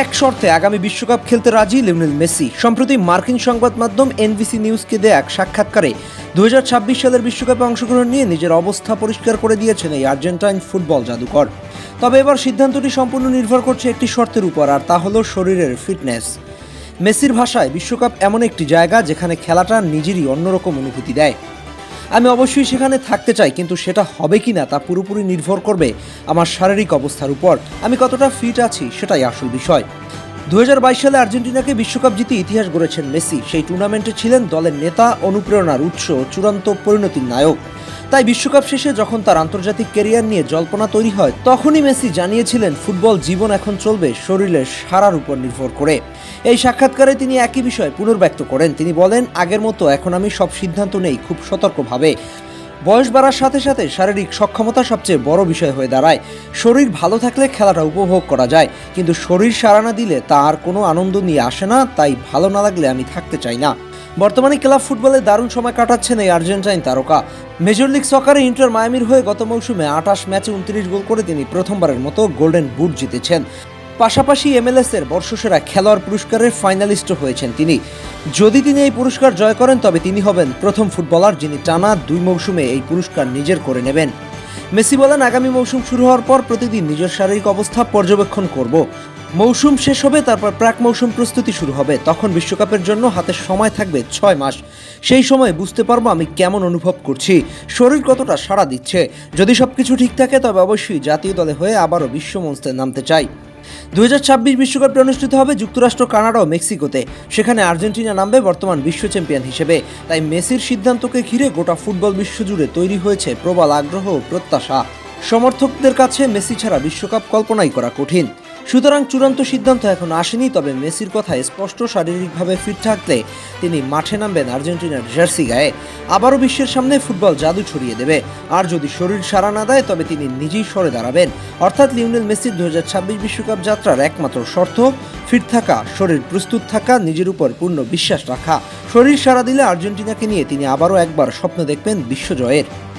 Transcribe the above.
এক শর্তে আগামী বিশ্বকাপ খেলতে রাজি লিওনেল মেসি। সম্প্রতি মার্কিন সংবাদ মাধ্যম এনবিসি নিউজকে দেয়া এক সাক্ষাৎকারে দু হাজার ছাব্বিশ সালের বিশ্বকাপে অংশগ্রহণ নিয়ে নিজের অবস্থা পরিষ্কার করে দিয়েছেন এই আর্জেন্টাইন ফুটবল জাদুকর। তবে এবার সিদ্ধান্তটি সম্পূর্ণ নির্ভর করছে একটি শর্তের উপর, আর তা হলো শরীরের ফিটনেস। মেসির ভাষায় বিশ্বকাপ এমন একটি জায়গা যেখানে খেলাটা নিজেরই অন্যরকম অনুভূতি দেয়। আমি অবশ্যই সেখানে থাকতে চাই, কিন্তু সেটা হবে কি না তা পুরোপুরি নির্ভর করবে আমার শারীরিক অবস্থার উপর। আমি কতটা ফিট আছি সেটাই আসল বিষয়। দু হাজার বাইশ সালে আর্জেন্টিনাকে বিশ্বকাপ জিতে ইতিহাস গড়েছেন মেসি। সেই টুর্নামেন্টে ছিলেন দলের নেতা, অনুপ্রেরণার উৎস, চূড়ান্ত পরিণতির নায়ক। তাই বিশ্বকাপ শেষে যখন তার আন্তর্জাতিক ক্যারিয়ার নিয়ে জল্পনা তৈরি হয়, তখনই মেসি জানিয়েছিলেন ফুটবল জীবন এখন চলবে শরীরের সারার উপর নির্ভর করে। এই সাক্ষাৎকারে তিনি একই বিষয় পুনর্ব্যক্ত করেন। তিনি বলেন, আগের মতো এখন আমি সব সিদ্ধান্ত নেই, খুব সতর্কভাবে। বয়স বাড়ার সাথে সাথে শারীরিক সক্ষমতা সবচেয়ে বড় বিষয় হয়ে দাঁড়ায়। শরীর ভালো থাকলে খেলাটা উপভোগ করা যায়, কিন্তু শরীর সারা না দিলে তা আর কোনো আনন্দ নিয়ে আসে না, তাই ভালো না লাগলে আমি থাকতে চাই না। বর্তমানে ক্লাব ফুটবলে দারুণ সময় কাটাচ্ছেন এই আর্জেন্টাইন তারকা। মেজর লিগ সকারে ইন্টার মায়ামির হয়ে গত মৌসুমে আঠাশ ম্যাচে উনত্রিশ গোল করে তিনি প্রথমবারের মতো গোল্ডেন বুট জিতেছেন। পাশাপাশি এমএলএস এর বর্ষসেরা খেলোয়াড় পুরস্কারের ফাইনালিস্টও হয়েছেন তিনি। যদি তিনি এই পুরস্কার জয় করেন, তবে তিনি হবেন প্রথম ফুটবলার যিনি টানা দুই মৌসুমে এই পুরস্কার নিজের করে নেবেন। মেসি বলেন, আগামী মৌসুম শুরু হওয়ার পর প্রতিদিন নিজের শারীরিক অবস্থা পর্যবেক্ষণ করব। মৌসুম শেষ হবে, তারপর প্রাক মৌসুম প্রস্তুতি শুরু হবে। তখন বিশ্বকাপের জন্য হাতে সময় থাকবে ছয় মাস। সেই সময় বুঝতে পারব আমি কেমন অনুভব করছি। শরীর কতটা সাড়া দিচ্ছে। যদি সব কিছু ঠিক থাকে, তবে অবশ্যই জাতীয় দলে হয়ে আবারও বিশ্বমঞ্চে নামতে চাই। দু হাজার বিশ্বকাপটি অনুষ্ঠিত হবে যুক্তরাষ্ট্র, কানাডা ও মেক্সিকোতে। সেখানে আর্জেন্টিনা নামবে বর্তমান বিশ্ব চ্যাম্পিয়ন হিসেবে। তাই মেসির সিদ্ধান্তকে ঘিরে গোটা ফুটবল বিশ্বজুড়ে তৈরি হয়েছে প্রবল আগ্রহ ও প্রত্যাশা। সমর্থকদের কাছে মেসি ছাড়া বিশ্বকাপ কল্পনাই করা কঠিন। সুতরাং চূড়ান্ত সিদ্ধান্ত এখন আসেনি, তবে মেসির কথায় স্পষ্ট শারীরিকভাবে ফিট থাকলে তিনি মাঠে নামবেন আর্জেন্টিনার জার্সি গায়ে। আবারও বিশ্বের সামনে ফুটবল জাদু ছড়িয়ে দেবে। আর যদি শরীর সারা না দেয়, তবে তিনি নিজেই সরে দাঁড়াবেন। অর্থাৎ লিওনেল মেসির দু বিশ্বকাপ যাত্রার একমাত্র শর্ত, ফিট থাকা, শরীর প্রস্তুত থাকা, নিজের উপর পূর্ণ বিশ্বাস রাখা। শরীর সারা দিলে আর্জেন্টিনাকে নিয়ে তিনি আবারও একবার স্বপ্ন দেখবেন বিশ্বজয়ের।